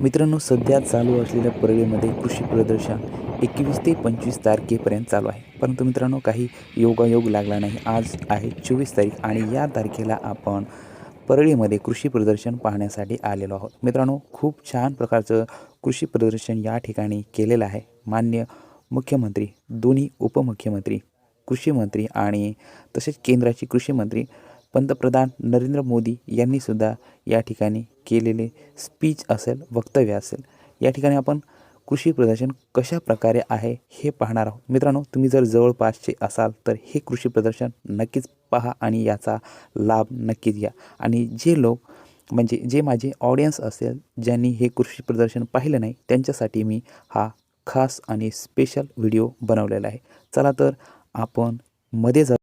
मित्रांनो सध्या चालू असलेल्या परळीमध्ये कृषी प्रदर्शन एकवीस ते पंचवीस तारखेपर्यंत चालू आहे. परंतु मित्रांनो काही योगायोग लागला नाही. आज आहे चोवीस तारीख आणि या तारखेला आपण परळीमध्ये कृषी प्रदर्शन पाहण्यासाठी आलेलो आहोत. मित्रांनो खूप छान प्रकारचं कृषी प्रदर्शन या ठिकाणी केलेलं आहे. मान्य मुख्यमंत्री दोन्ही उपमुख्यमंत्री कृषी मंत्री आणि तसेच केंद्राचे कृषी मंत्री पंतप्रधान नरेंद्र मोदी यांनी सुद्धा या ठिकाणी केलेले स्पीच असेल वक्तव्य असेल. या ठिकाणी आपण कृषी प्रदर्शन कशा प्रकारे आहे हे पाहणार आहोत. मित्रांनो तुम्ही जर जवळपासचे असाल तर हे कृषी प्रदर्शन नक्कीच पहा आणि याचा लाभ नक्कीच घ्या. आणि जे लोक म्हणजे जे माझे ऑडियन्स असेल ज्यांनी हे कृषी प्रदर्शन पाहिलं नाही त्यांच्यासाठी मी हा खास आणि स्पेशल व्हिडिओ बनवलेला आहे. चला तर आपण मध्ये जा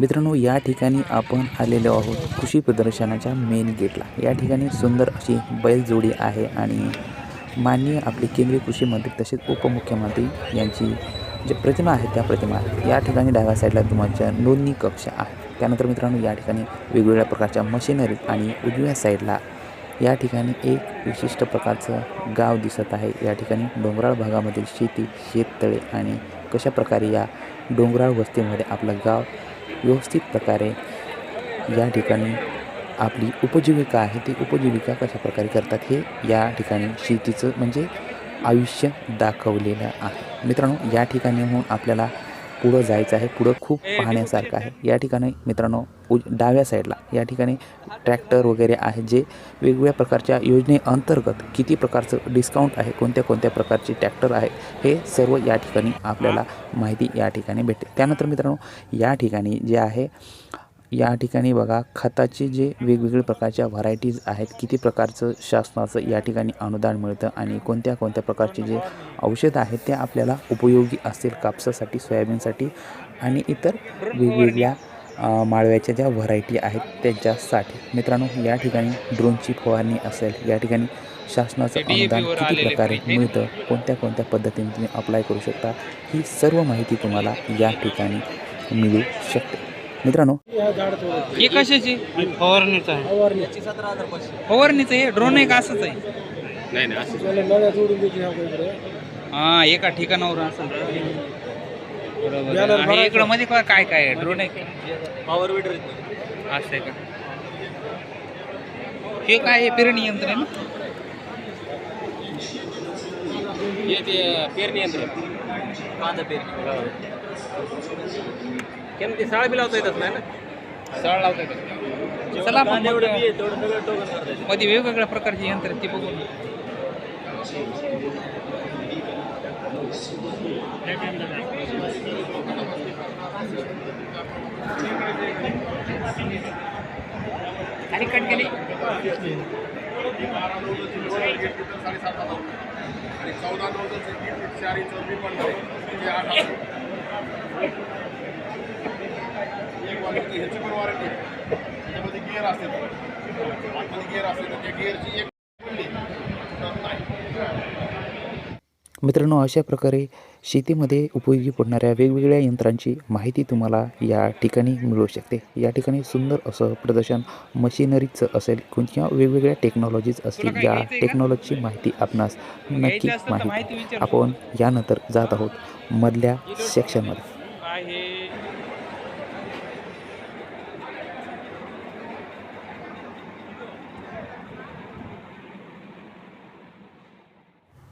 मित्रांनो या ठिकाणी आपण आलेलो आहोत कृषी प्रदर्शनाच्या मेन गेटला या ठिकाणी सुंदर अशी बैलजोडी आहे आणि माननीय आपले केंद्रीय कृषी मंत्री तसेच उपमुख्यमंत्री यांची जे प्रतिमा आहे त्या प्रतिमा या ठिकाणी डाव्या साईडला तुमच्या नोंदणी कक्ष आहे. त्यानंतर मित्रांनो या ठिकाणी वेगवेगळ्या प्रकारच्या मशिनरी आणि उजव्या साईडला या ठिकाणी एक विशिष्ट प्रकारचं गाव दिसत आहे. या ठिकाणी डोंगराळ भागामधील शेती शेततळे आणि कशा प्रकारे या डोंगराळ वस्तीमध्ये आपलं गाव व्यवस्थित प्रकारे या ठिकाणी आपली उपजीविका आहे ती उपजीविका कशा प्रकारे करतात हे या ठिकाणी शेतीचं म्हणजे आयुष्य दाखवलेलं आहे. मित्रांनो या ठिकाणीहून आपल्याला पुढं जायचं आहे पुढं खूप पाहण्यासारखं आहे. या ठिकाणी मित्रांनो उज डाव्या साईडला या ठिकाणी ट्रॅक्टर वगैरे आहे जे वेगवेगळ्या प्रकारच्या योजनेअंतर्गत किती प्रकारचं डिस्काउंट आहे कोणत्या कोणत्या प्रकारचे ट्रॅक्टर आहे हे सर्व या ठिकाणी आपल्याला माहिती या ठिकाणी भेटते. त्यानंतर मित्रांनो या ठिकाणी जे आहे या ठिकाणी बघा खताचे जे वेगवेगळे प्रकारच्या व्हरायटीज आहेत किती प्रकारचं शासनाचं या ठिकाणी अनुदान मिळतं आणि कोणत्या कोणत्या प्रकारचे जे औषध आहेत ते आपल्याला उपयोगी असतील कापसासाठी सोयाबीनसाठी आणि इतर वेगवेगळ्या माळव्याच्या ज्या व्हरायटी आहेत त्यांच्यासाठी. मित्रांनो या ठिकाणी ड्रोनची फवारणी असेल या ठिकाणी शासनाचं अनुदान किती प्रकारे मिळतं कोणत्या कोणत्या पद्धतीने तुम्ही अप्लाय करू शकता ही सर्व माहिती तुम्हाला या ठिकाणी मिळू शकते. मित्रांनो. हे कशाची? फवारणीचा आहे. फवारणीचं हे ड्रोन आहे का असंच आहे? हा एका ठिकाणावर असं. बरोबर. आणि इकडं मध्ये काय काय काय आहे? ड्रोन आहे पॉवर विडर असं आहे का? हे काय आहे? पेरणी यंत्र आहे ना? हे ते पेरणी यंत्र कांदा पेरणी. केम ते साळ बी लावता येतच नाही ना? सळ लावता येतं चला आपण. मध्ये वेगवेगळ्या प्रकारची यंत्र आहेत, ती बघून. आणि कट केली. आणि चौदा किट चार चौबी पण आठ हजार. एक वाटत ह्याची पण वॉरंटी त्याच्यामध्ये गिअर असते आतमध्ये गिअर असते तर त्या गिअरची एक पडली तर नाही. मित्रांनो अशा प्रकारे शेतीमध्ये उपयोगी पडणाऱ्या वेगवेगळ्या यंत्रांची माहिती तुम्हाला या ठिकाणी मिळू शकते. या ठिकाणी सुंदर असं प्रदर्शन मशिनरीचं असेल किंवा वेगवेगळ्या टेक्नॉलॉजीज असतील या? टेक्नॉलॉजीची माहिती आपणास नक्की माहिती आपण यानंतर जात आहोत मधल्या सेक्शनमध्ये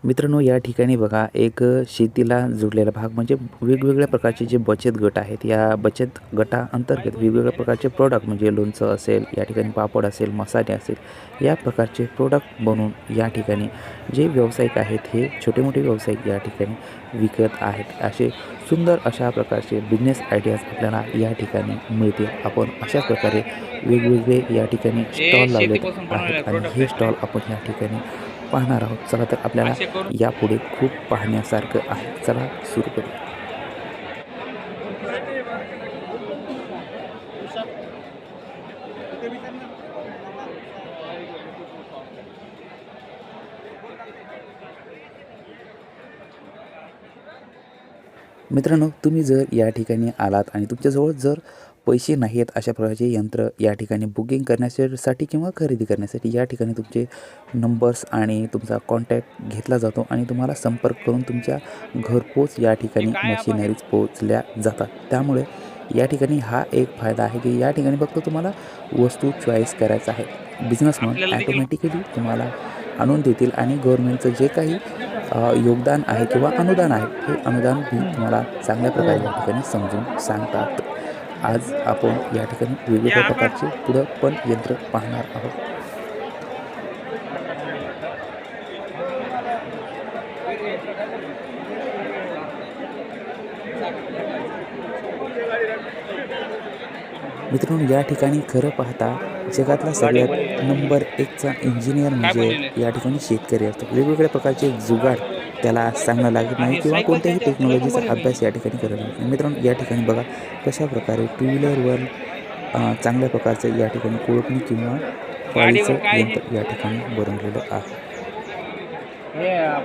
मित्रांनो या ठिकाणी बघा एक शेतीला जुडलेला भाग म्हणजे वेगवेगळ्या प्रकारचे जे बचत गट आहेत या बचत गटाअंतर्गत वेगवेगळ्या प्रकारचे प्रोडक्ट म्हणजे लोणचं असेल या ठिकाणी पापड असेल मसाले असेल या प्रकारचे प्रोडक्ट बनवून या ठिकाणी जे व्यावसायिक आहेत हे छोटे मोठे व्यावसायिक या ठिकाणी विकत आहेत. असे सुंदर अशा प्रकारचे बिझनेस आयडियाज आपल्याला या ठिकाणी मिळतील. आपण अशाच प्रकारे वेगवेगळे या ठिकाणी स्टॉल लावले शेतीपासून बनवलेले आहेत आणि हे स्टॉल आपण या ठिकाणी पाहणार आहोत. चला तर आपल्याला यापुढे खूप पाहण्यासारखं आहे. चला सुरू करू मित्रांनो तुम्ही जर या ठिकाणी आलात आणि तुमच्याजवळ जर पैसे नाही आहेत अशा प्रकारचे यंत्र या ठिकाणी बुकिंग करण्यासाठी किंवा खरेदी करण्यासाठी या ठिकाणी तुमचे नंबर्स आणि तुमचा कॉन्टॅक्ट घेतला जातो आणि तुम्हाला संपर्क करून तुमच्या घरपोच या ठिकाणी मशिनरीज पोचल्या जातात. त्यामुळे या ठिकाणी हा एक फायदा आहे की या ठिकाणी फक्त तुम्हाला वस्तू चॉईस करायचा आहे. बिझनेसमन ॲटोमॅटिकली तुम्हाला आणून देतील आणि गव्हर्नमेंटचं जे काही योगदान आहे किंवा अनुदान आहे हे अनुदान ही तुम्हाला चांगल्या प्रकारे या ठिकाणी समजून सांगतात. आज आपण या ठिकाणी आपण- प्रकारचे पुढं पण यंत्र पाहणार आहोत. मित्रांनो या ठिकाणी खरं पाहता जगातला सगळ्यात नंबर एकचा इंजिनियर म्हणजे या ठिकाणी शेतकरी असतो. वेगवेगळ्या प्रकारचे जुगाड त्याला सांगणं लागत नाही किंवा कोणत्याही टेक्नॉलॉजीचा अभ्यास या ठिकाणी करत नाही. मित्रांनो या ठिकाणी बघा कशा प्रकारे टू व्हीलरवर चांगल्या प्रकारचं या ठिकाणी कोळपणी किंवा पाळीचं यंत्र या ठिकाणी बनवलेलं आहे.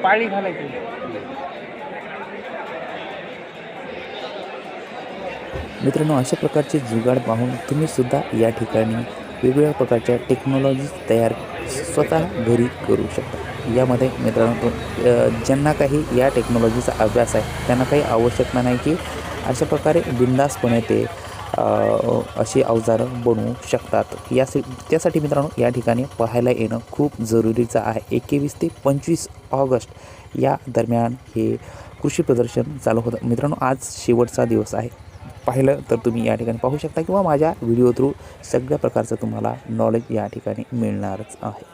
पाळी मित्रांनो अशा प्रकारचे जुगाड पाहून तुम्ही सुद्धा या ठिकाणी वेगवेगळ्या प्रकारच्या टेक्नॉलॉजी तयार स्वतः घरी करू शकता. यामध्ये मित्रांनो ज्यांना काही या टेक्नॉलॉजीचा अभ्यास आहे त्यांना काही आवश्यकता नाही की अशा प्रकारे बिंदासपणे ते अशी अवजारं बनवू शकतात. या त्यासाठी मित्रांनो या ठिकाणी पाहायला येणं खूप जरुरीचं आहे. एकवीस ते पंचवीस ऑगस्ट या दरम्यान हे कृषी प्रदर्शन चालू होतं. मित्रांनो आज शेवटचा दिवस आहे. पाहिलं तर तुम्ही या ठिकाणी पाहू शकता किंवा माझ्या व्हिडिओ थ्रू सगळ्या प्रकारचं तुम्हाला नॉलेज या ठिकाणी मिळणारच आहे.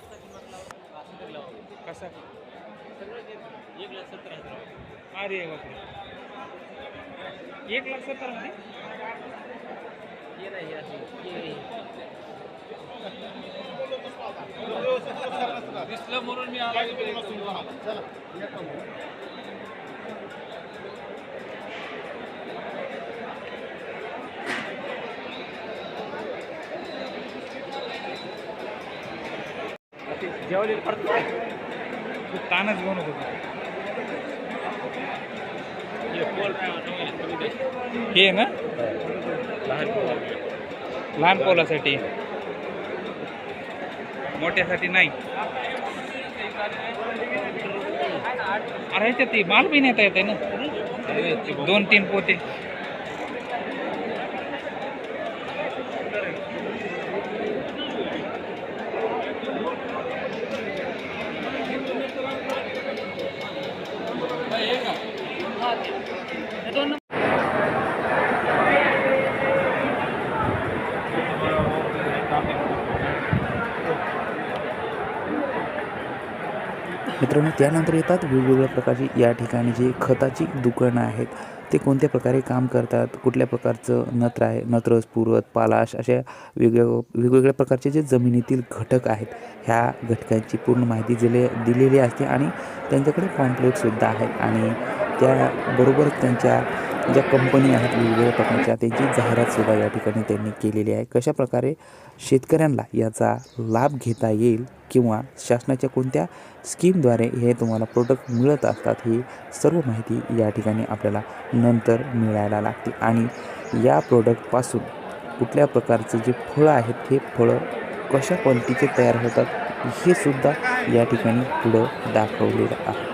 अरे बापरे. एक लाख सत्तरमध्ये? दिसलं म्हणून मी आला जेवलेलं खूप तानच बनत होता. हे ना? लहान पोलासाठी. मोठ्यासाठी नाही. अरे ह्याच्यात ती माल बी नेता येते ना? दोन तीन पोते. मित्रांनो त्यानंतर येतात वेगवेगळ्या प्रकारची या ठिकाणी जी खताची दुकानं आहेत ते कोणत्या प्रकारे काम करतात कुठल्या प्रकारचं नत्र आहे नत्र स्फुरत पालाश अशा वेगवेगळ्या वेगवेगळ्या प्रकारचे जे जमिनीतील घटक आहेत ह्या घटकांची पूर्ण माहिती दिले दिलेली असते आणि त्यांच्याकडे कॉम्प्लेटसुद्धा आहेत आणि त्याबरोबर त्यांच्या ज्या कंपनी आहेत वेगवेगळ्या प्रकारच्या त्यांची जाहिरातसुद्धा या ठिकाणी त्यांनी केलेली आहे कशा प्रकारे शेतकऱ्यांना याचा लाभ घेता येईल किंवा शासनाच्या कोणत्या स्कीमद्वारे हे तुम्हाला प्रोडक्ट मिळत असतात ही सर्व माहिती या ठिकाणी आपल्याला नंतर मिळायला लागते. आणि या प्रोडक्टपासून कुठल्या प्रकारचं जे फळं आहेत हे फळं कशा क्वालिटीचे तयार होतात हे सुद्धा या ठिकाणी पुढं दाखवलेलं आहे.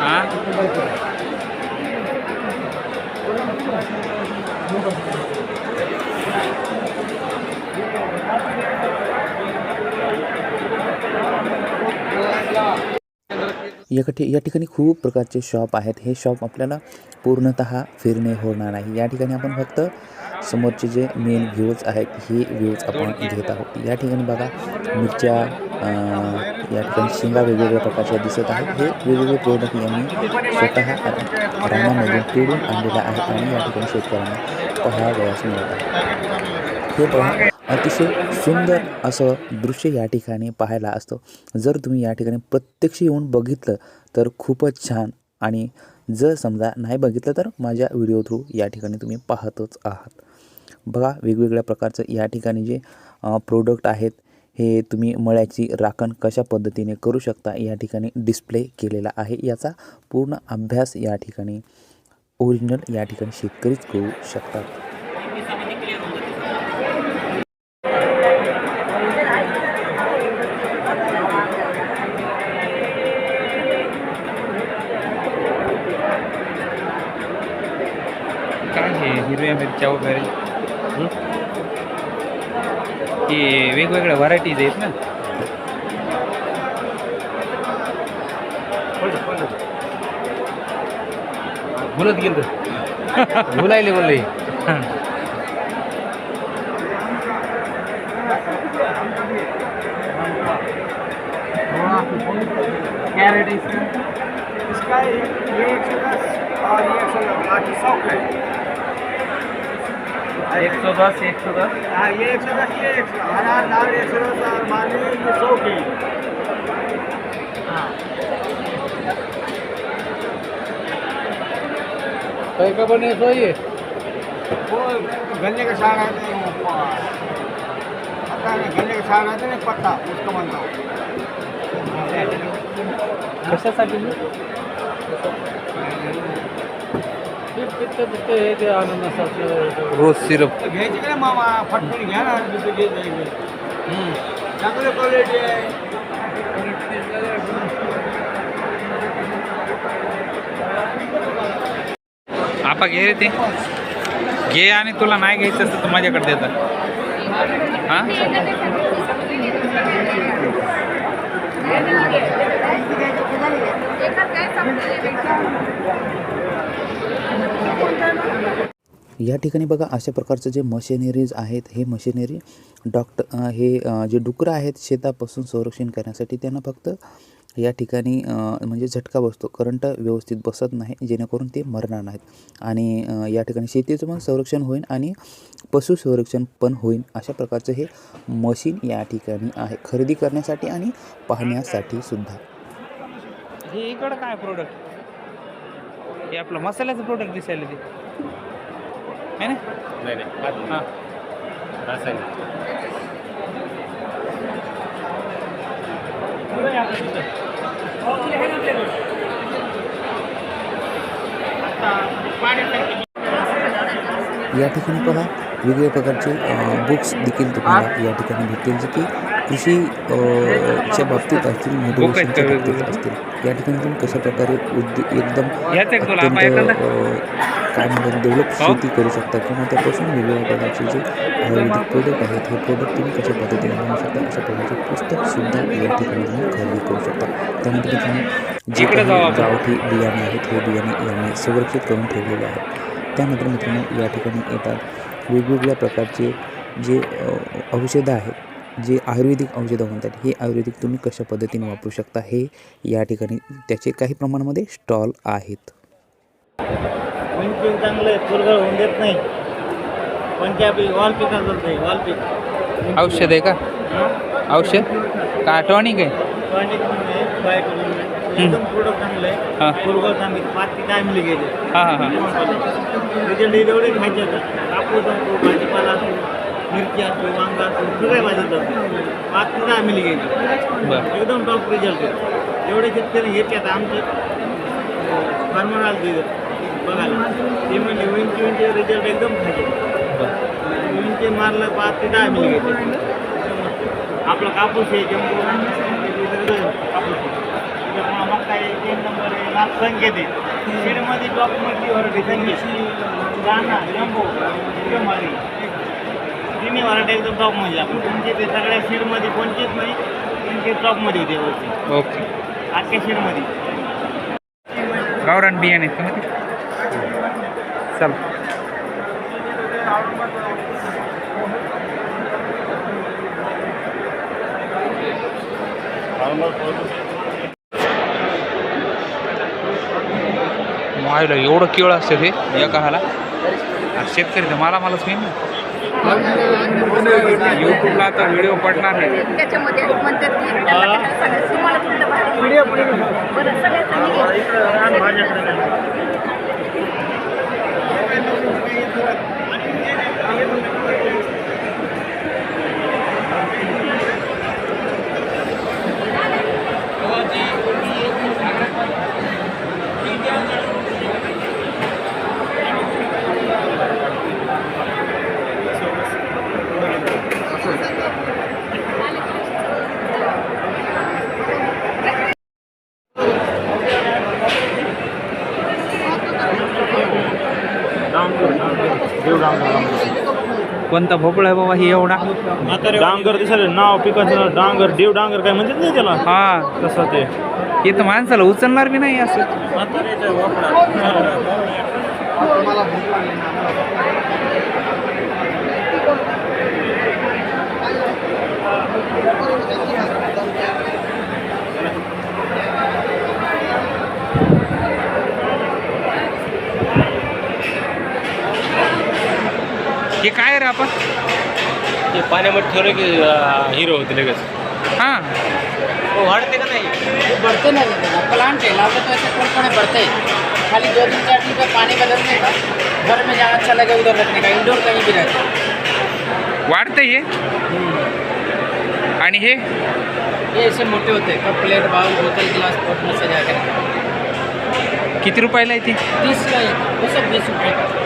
हा? या ठिकाणी खूप प्रकारचे शॉप आहेत. हे शॉप आपल्याला पूर्णत फिरणे होणार नाही. या ठिकाणी आपण फक्त समोरचे जे मेन व्ह्यूज आहेत हे व्ह्यूज आपण घेत आहोत. या ठिकाणी बघा मिरच्या अं, या ठिकाणी शेंगा वेगवेगळ्या प्रकारच्या दिसत आहेत. हे वेगवेगळे प्रोडक्ट यांनी स्वतः रानामधून तोडून आणलेलं आहे आणि या ठिकाणी शेतकऱ्यांना पहावयास मिळत आहे. हे बघा अतिशय सुंदर असं दृश्य या ठिकाणी पाहायला असतं. जर तुम्ही या ठिकाणी प्रत्यक्ष येऊन बघितलं तर खूपच छान. आणि जर समजा नाही बघितलं तर माझ्या व्हिडिओ थ्रू या ठिकाणी तुम्ही पाहतच आहात. बघा वेगवेगळ्या प्रकारचं या ठिकाणी जे प्रोडक्ट आहेत हे तुम्ही मळ्याची राखण कशा पद्धतीने करू शकता या ठिकाणी डिस्प्ले केलेला आहे. याचा पूर्ण अभ्यास या ठिकाणी ओरिजिनल या ठिकाणी शेतकरीच करू शकतात. काय हे? हिरव्या मिरच्या वगैरे? हे? वेगवेगळ्या व्हरायटीज आहेत ना. बोलत गेलं. बोलायले बोलले. कॅरेट इसका ये एक सौ दस और ये एक सौ बाकी सौ है एक सौ दस एक सौ दस। हाँ ये एक सौ दस ये एक सौ हरा दाल एक सौ दस और मानी ये सौ के। हाँ। काय का बने सो ये? वो गन्ने का साग आते हैं वो पत्ता नहीं गन्ने का साग आते हैं पत्ता उसका बनता हो। कशासाठी रोज सिरप. घ्यायची का मामा? घ्या ना चांगलं क्वालिटी आहे. आपा घे रे ते. घे आणि तुला नाही घ्यायचं असतं तर माझ्याकडे देतात हां? या ठिकाणी बघा अशा प्रकारचं जे मशिनरीज आहेत हे मशिनरी डॉक्टर हे जे डुकरं आहेत शेतापासून संरक्षण करण्यासाठी त्यांना फक्त या ठिकाणी म्हणजे झटका बसतो. करंट व्यवस्थित बसत नाही जेणेकरून ते मरणार नाहीत. आणि या ठिकाणी शेतीचं पण संरक्षण होईल आणि पशु संरक्षण पण होईल. अशा प्रकारचं हे मशीन या ठिकाणी आहे. खरेदी करण्यासाठी आणि पाहण्यासाठी सुद्धा. हे इकडं काय प्रोडक्ट हे आपलं मसाल्याचं प्रोडक्ट दिसायला ते. है ना? नाही नाही हां। रासायनिक या ठिकाणी पहा वेगवेगळ्या प्रकारचे बुक्स देखील तुम्हाला या ठिकाणी भेटतील जे की कृषी च्या बाबतीत असतील बाबतीत? असतील या ठिकाणी तुम्ही कशा प्रकारे उद्योग एकदम अत्यंत काय म्हणतात डेव्हलप. शेती करू शकता किंवा त्यापासून वेगवेगळ्या प्रकारचे जे आयुर्वेदिक प्रोडक्ट आहेत हे प्रोडक्ट तुम्ही कशा पद्धतीने बनवू शकता अशा प्रकारचे पुस्तकसुद्धा या ठिकाणी तुम्ही खरेदी करू शकता त्यानंतर तुम्ही जे काही. गावठी बियाणे आहेत हे बियाणे यांनी संरक्षित करून ठेवलेले आहेत त्यानंतर मित्रांनो या ठिकाणी येतात वेगवेगळ्या प्रकारचे जे औषधं आहेत जे आयुर्वेदिक औषधं म्हणतात हे आयुर्वेदिक तुम्ही कशा पद्धतीने वापरू शकता हे या ठिकाणी त्याचे काही प्रमाणामध्ये स्टॉल आहेत. विंचिंग चांगलं आहे फुलगळ होऊन देत नाही. वॉलपीक चालतं आहे वॉलपीक औषध आहे का? औषध? का टॉनिक आहे? टॉनिक आहे बाय करून आहे. एकदम प्रोडक्ट चांगलं हां. आहे फुलगळ चांगली पाच ते दहा मिली घ्यायचे हां हां हां. रिझल्ट एवढे खायचे होतात कापूस भाजीपाला मिरची असतो वांगा असतो सगळे भाज्यात असतो पाच ते दहा मिली घ्यायचे एकदम टॉप रिझल्ट एवढे शेतकरी घेतले आता आमचे. फार्मर आले तिथं बघायला. ते म्हणजे विंची विंची रिझल्ट एकदम खायचे विंचे मारलं पाच ते दहा मिली घ्यायचे आपला कापूस आहे जम्बो कापूस मग काय तीन नंबर आहे नाथ संकेत आहे सीडमध्ये टॉपमध्ये व्हरायटी संकेत दाना जम्बो मारी तिन्ही व्हरायटी एकदम टॉपमध्ये आपण तुमचे ते सगळ्या सीडमध्ये कोणतेच नाही तुमचे टॉपमध्ये होते वरती ओके. आजच्या सीडमध्ये गावरान बियाणे आहेत का? चल. मायला एवढं केळ असते ते एका हाला आणि शेतकरी तर मला मलाच होईल ना. यूट्यूबला आता व्हिडिओ पडणार आहे. त्याच्यामध्ये Thank you. सगळ्यात कोणता भोपळा आहे बाबा? ही एवढा. डांगर दिसायला नाव पिकाचं डांगर देव डांगर काय म्हणतात नाही त्याला? हा तसं ते. हे तर माणसाला उचलणार बी नाही असं. हे काय रे आपण? ते पाण्यामध्ये ठेवलं की हिरो होते लगेच. हा. वाढते का नाही? बढ़ते ना. प्लांट है लाओगे तो ऐसे थोड़े बढ़ते हैं खाली दो दिन चार दिन का पानी बदलने का घर में जहाँ अच्छा लगे उधर रखने का? इंडोर कहीं भी रहते. वाढतंय हे? आणि हे? ये ऐसे मोटे होते. हैं कप प्लेट बाउल बोतल गिलास पॉट में सजा कर किती रुपयाला आहे ती? तीस का एक वो सब बीस रुपये. का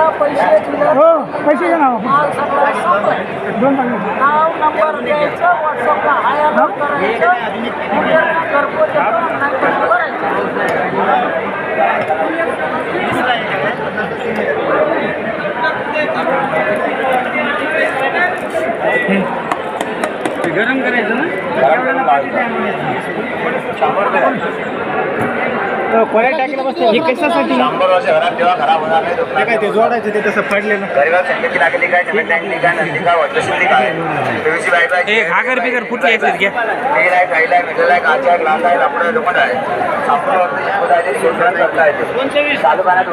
आता पैसे पैसे नाव नाव नंबर द्यायचं व्हॉट्सअपला हाय अपलोड करायचं. उद्या घरपोच येतो, नाहीतर करायचं. गरम करायचं ना? कोऱ्या टाकीला बसते हे कशासाठी? शंभर वर्ष घरात जेव्हा खराब होणार नाही ते काय ते जोडायचं ते तसं गरीबात संगती लागली काय जमीन लागली काय नसली हे घागर बिगर फुटले याच्यात घ्या. तेल आहे काहीला आहे मिठाला आहे काचा ग्लास लोखंड चालू पाण्यात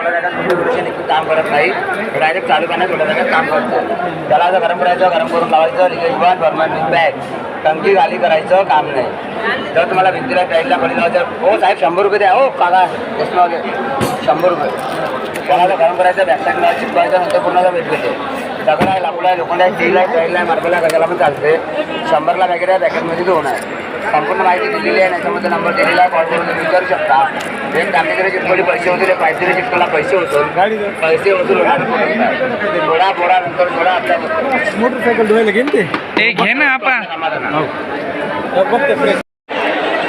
काम करत नाही डायरेक्ट चालू पाण्यात थोड्या जागा काम करतो त्याला जर गरम करायचं गरम करून लावायचं बंद परमनंट बॅग टंकी खाली करायचं काम नाही. जर तुम्हाला भिंतीला टाईलला पडी लावायचं हो साहेब शंभर रुपये द्या. हो काका बसणार शंभर रुपये. जर गरम करायचं बॅकसाईड मला चिपकायचं नंतर भेट घेते दगड आहे लाकूड आहे लोखंड आहे स्टील आहे टाईल आहे मार्बल आहे कशाला पण चालते शंभरला पॅकेट आहे पॅकेटमध्ये दोन आहे. संपूर्ण माहिती दिलेली आहे त्याच्यामध्ये नंबर दिलेला आहे कॉल करून तुम्ही विचारू शकता. एक कामगिरी चिटकवली पैसे होतील एक पायथरी चिटकला पैसे होतो. पैसे वसूल थोडा थोडा नंतर थोडा आपल्या मोटरसायकल धुवायला घेईन ते. घे ना आपण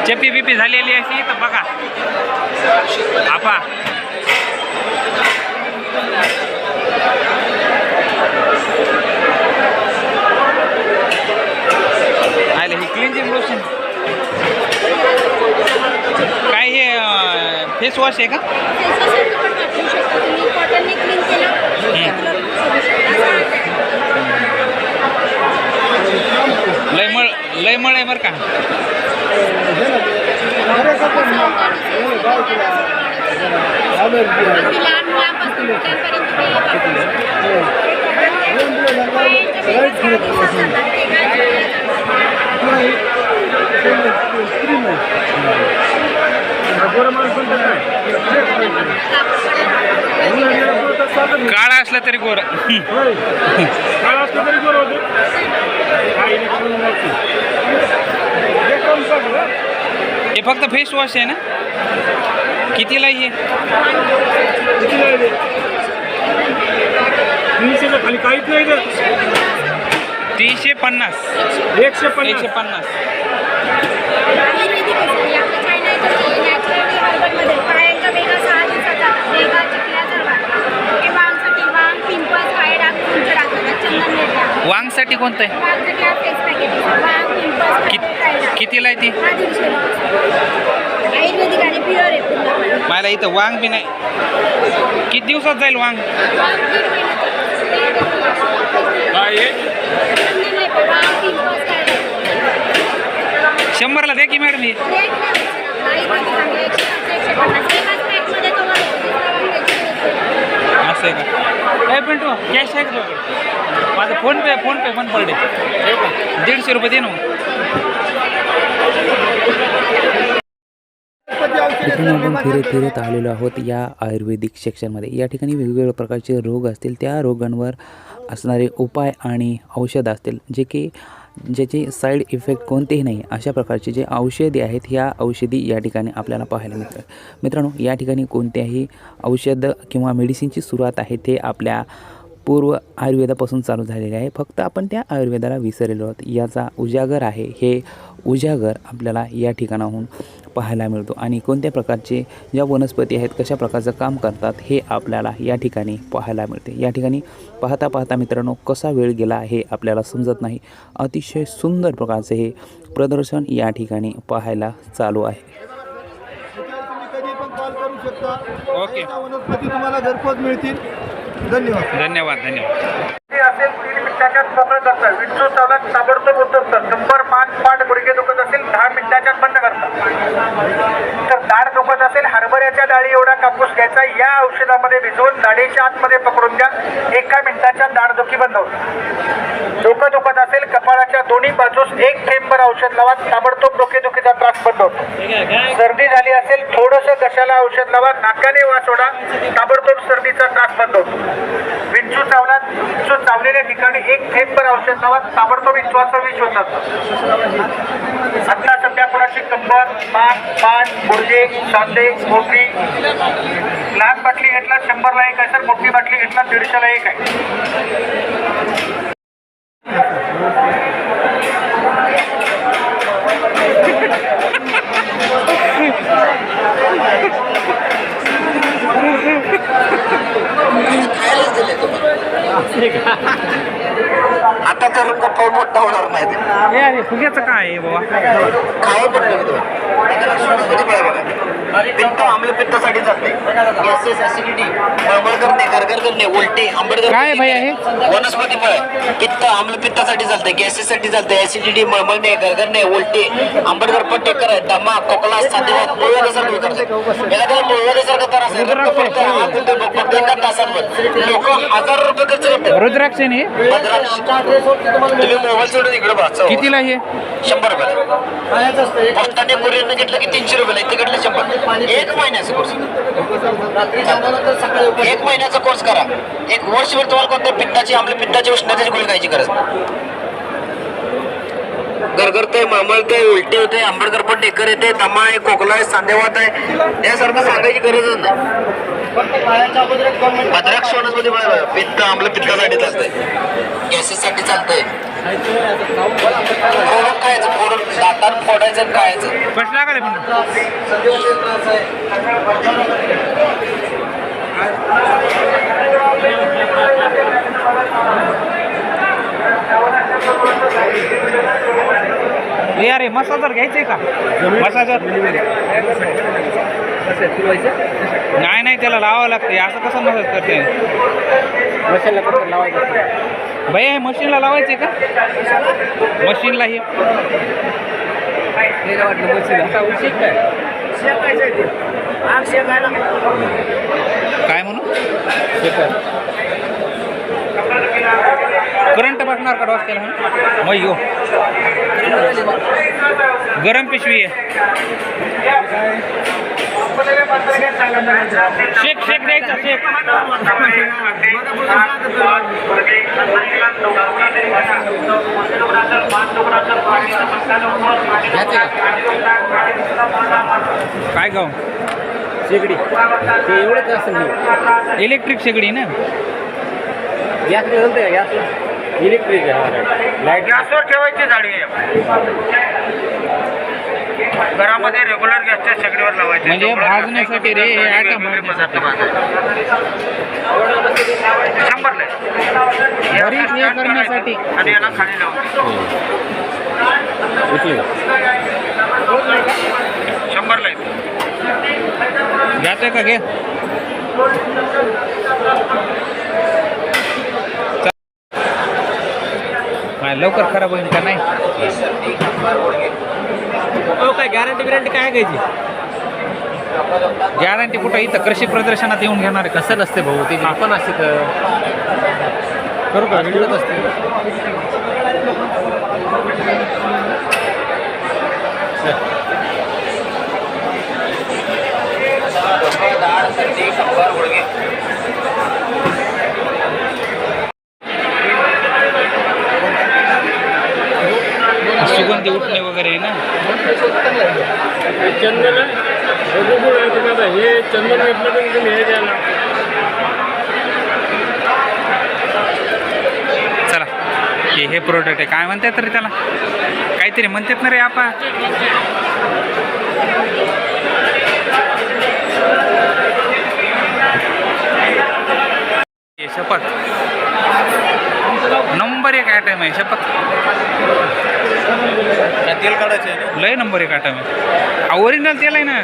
चेपी बिपी झालेली अशी तर बघा. आपा. आले हे लोशन काय हे फेस वॉश आहे का? लय मळ लय मळ आहे बरं का? काळा असला तरी मोठ्यांपर्यंत काळा असला तरी गोर. हे फक्त फेस वॉश आहे ना? कितीला आहे हे? खाली काहीच नाही तीनशे पन्नास. एकशे एकशे पन्नास आयुर्वेदिक आहे सर. आपलं चायना आहे तर ते नॅचरली हर्बलमध्ये पायांच्या वेगा सहा दिवसाचा वेगा चिकल्या जळवा हे वांगसाठी वांग पिंपल्स काळे डाग तुमचे डाग चंदन मिळते वांगसाठी कोणतं आहे वांगसाठी हा फेस पॅकेट आहे वांग पिंपल्स कित काळे डाग कितीला आहे ती हा आहे मला इथं वांग बी नाही किती दिवसात जाईल वांग आहे शंभरला द्या की मॅडम ही रेट नाही आयुर्वेदिक आहे एकशे पाच एकशे पन्नास एकाच पॅकमध्ये तुम्हाला दुसरा वांग घ्यायची असं आहे का? काय पिंटू कॅश आहे का माझं फोन पे फोन पे पण पडले दीडशे रुपये दे ना इथून आपण फिरत फिरत आलेलो आहोत या आयुर्वेदिक सेक्शनमध्ये. या ठिकाणी वेगवेगळ्या प्रकारचे रोग असतील. त्या रोगांवर असणारे उपाय आणि औषध असतील जे की ज्याचे साईड इफेक्ट कोणतेही नाही अशा प्रकारचे जे औषधी आहेत ह्या औषधी या ठिकाणी आपल्याला पाहायला मिळतात. मित्रांनो या ठिकाणी कोणत्याही औषध किंवा मेडिसिनची सुरुवात आहे ते आपल्या पूर्व आयुर्वेदापासून चालू झालेले आहे. फक्त आपण त्या आयुर्वेदाला विसरलेलो आहोत. याचा उजागर आहे हे उजागर आपल्याला या ठिकाणाहून पाहायला मिळतो. आणि कोणत्या प्रकारचे ज्या वनस्पती आहेत कशा प्रकारचं काम करतात हे आपल्याला या ठिकाणी पाहायला मिळते. या ठिकाणी पाहता पाहता मित्रांनो कसा वेळ गेला हे आपल्याला समजत नाही. अतिशय सुंदर प्रकारचे हे प्रदर्शन या ठिकाणी पाहायला चालू आहे. तुम्ही कधी पण कॉल करू शकता. ओके. वनस्पती तुम्हाला घरपोच मिळतील. धन्यवाद. धन्यवाद धन्यवाद. असेल तीन विंचू चावलात ताबडतोब होत असतं नंबर मान पाठ गुडघे दुखत असेल दहा मिनिटाच्यात बंद करतात. तर दाढ दुखत असेल हरभऱ्याच्या डाळी एवढा कापूस घ्यायचा या औषधामध्ये भिजवून दाढीच्या आतमध्ये पकडून द्या. एका मिनिटाच्या दाढदुखी बंद होते डोकं दुखत असेल कपाळाच्या दोन्ही बाजूस एक थेंबर औषध लावा. ताबडतोब डोकेदुखीचा त्रास बंद होतो. सर्दी झाली असेल थोडंसं घशाला औषध लावा नाकाने वा सोडा ताबडतोब सर्दीचा त्रास बंद होतो. विंचू चावला विंचू चावलेल्या ठिकाणी एक थेंबर औषध लावा ताबडतोब विश्वास विष आता सध्या कोणाची कंबर मान पाठ गुडघे सांधे मोठी लहान बाटली घेतला शंभरला एक आहे सर मोठी बाटली घेतला दीडशेला एक आहे आता तर गप्पा मोठा होणार नाही हे अरे फुग्याचं काय आहे बाबा खावं पडलं पित्त आम्ल पित्तासाठी चालते गॅसेस ऍसिडिटी मळमळ करणे गरगर करणे उलटी आंबट काय भैया हे? वनस्पती फळ पित्त आम्ल पित्तासाठी चालते गॅसेससाठी चालते ऍसिडिटी मळमळणे गरगरणे उलटी आंबटकर पट्टे कर दमा खोकला साधेवात मुळव्यासारखं करते एखाद्याला मुळव्यासारखं त्रास आहे रक्त पडतं, हात दुखतो, फक्त एका तासात लोक हजार रुपये खर्च करतात. रुद्राक्ष हे? तुम्ही मोबाईल सोडून इकडे बघा कितीला हे? शंभर रुपये. पोस्टाने कुरिअरने घेतलं की तीनशे रुपये तिकडले शंभर. एक महिन्याचा कोर्स एक महिन्याचा कोर्स करा. एक वर्षभर तुम्हाला कोणत्या पित्ताची आम्ल पित्ताची उष्णतेची गोळी खायची गरज. गरगरते मळमळते उलटी होते आंबेडकर पण टेकर येते दमा आहे खोकला आहे सांधेवात आहे यासारखं सांगायची गरजच नाही भद्राक्ष वनस्पती बघा, पित्त आम्ल पित्तासाठी चालतंय. गॅसेससाठी चालतंय. फोडून खायचं फोडून दातात फोडायचं आणि खायचं कशी लागले पण हे अरे मसाजर घ्यायचंय का मसाजर नाही नाही त्याला लावावं लागते असं कसं मसाज करते? लावायचं. भैया हे मशीनला लावायचे का? मशीनला हे. काय म्हणू? करंट बसणार का डॉस केला मग यो. गरम पिशवी आहे. शेक शेक द्यायचा शेक काय गाव? शेगडी. ते एवढंच असं इलेक्ट्रिक शेगडी ना? गॅस चालते का गॅस. इलेक्ट्रिक लाइट गॅसवर ठेवायची झाडी आहे. घरामध्ये रेग्युलर गॅसच्या शेगडीवर लावायची. म्हणजे भाजण्यासाठी रे हे आटा शंभरला. आहे. घरीच हे करण्यासाठी. आणि याला खाली लावून. शंभरला. आहे. घ्यायचं का घे लवकर खराब होईल का नाही? हो काय गॅरंटी बिरंटी काय घ्यायची? गॅरंटी कुठं? इथं कृषी प्रदर्शनात येऊन घेणार आहे. कसं नसते भाऊ? ते आपण असते करू का व्हिडिओच असते. सुगंधी उठणे वगैरे आहे ना? चंदन हे चंदन तुम्ही हे द्यायला हे हे प्रोडक्ट आहे. काय म्हणतात रे त्याला? काहीतरी म्हणतात ना रे आपा. शपथ. नंबर एक आयटम आहे शपथ. तेल काढायचं आहे लय नंबर एक आयटम आहे ओरिजिनल तेल आहे ना.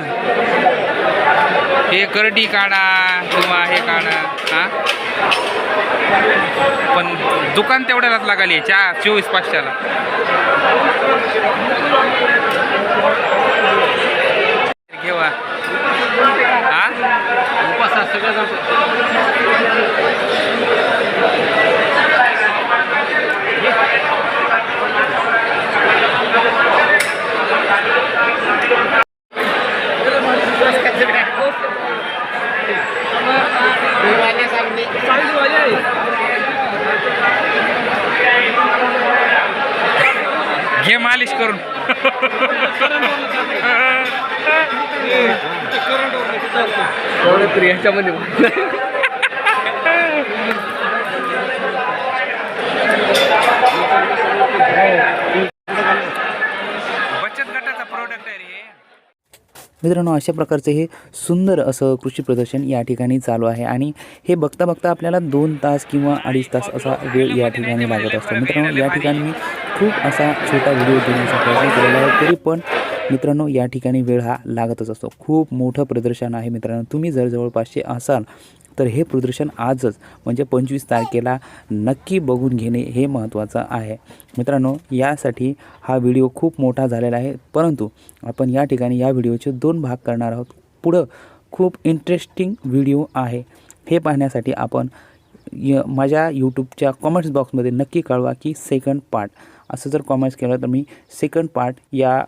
हे करडी काढा किंवा हे काढा हा? पण दुकान तेवढ्यालाच लागाली चार चोवीस पाचशेला. घेवा. हा? उपास सगळं जमतं घे मालिश करून बचत गटाचा प्रोडक्ट आहे रे हे. मित्रांनो अशा प्रकारचे हे सुंदर असं कृषी प्रदर्शन या ठिकाणी चालू आहे आणि हे बघता बघता आपल्याला दोन तास किंवा अडीच तास असा वेळ या ठिकाणी लागत असतो मित्रांनो या ठिकाणी मी खूप असा छोटा व्हिडिओ देण्याचा प्रयत्न केलेला आहे तरी पण मित्रांनो या ठिकाणी वेळ हा लागतच असतो. खूप मोठं प्रदर्शन आहे मित्रांनो. तुम्ही जर जवळपासचे असाल तर हे प्रदर्शन आजच म्हणजे पंचवीस तारखेला नक्की बघून घेणे हे महत्त्वाचं आहे. मित्रांनो यासाठी हा व्हिडिओ खूप मोठा झालेला आहे. परंतु आपण या ठिकाणी या व्हिडिओचे दोन भाग करणार आहोत. पुढं खूप इंटरेस्टिंग व्हिडिओ आहे. हे पाहण्यासाठी आपण य माझ्या यूट्यूबच्या कॉमेंट्स बॉक्समध्ये नक्की कळवा की सेकंड पार्ट असं जर कॉमेंट्स केलं तर मी सेकंड पार्ट या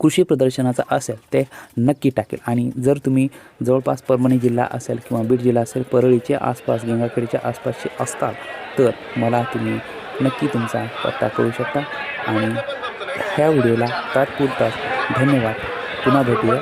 कृषी प्रदर्शनाचा असेल ते नक्की टाकेल. आणि जर तुम्ही जवळपास परभणी जिल्हा असेल किंवा बीड जिल्हा असेल परळीच्या आसपास गंगाखेडच्या आसपासचे असताल तर मला तुम्ही नक्की तुमचा पत्ता करू शकता. आणि ह्या व्हिडिओला तात्पुरता धन्यवाद. पुन्हा भेटूया.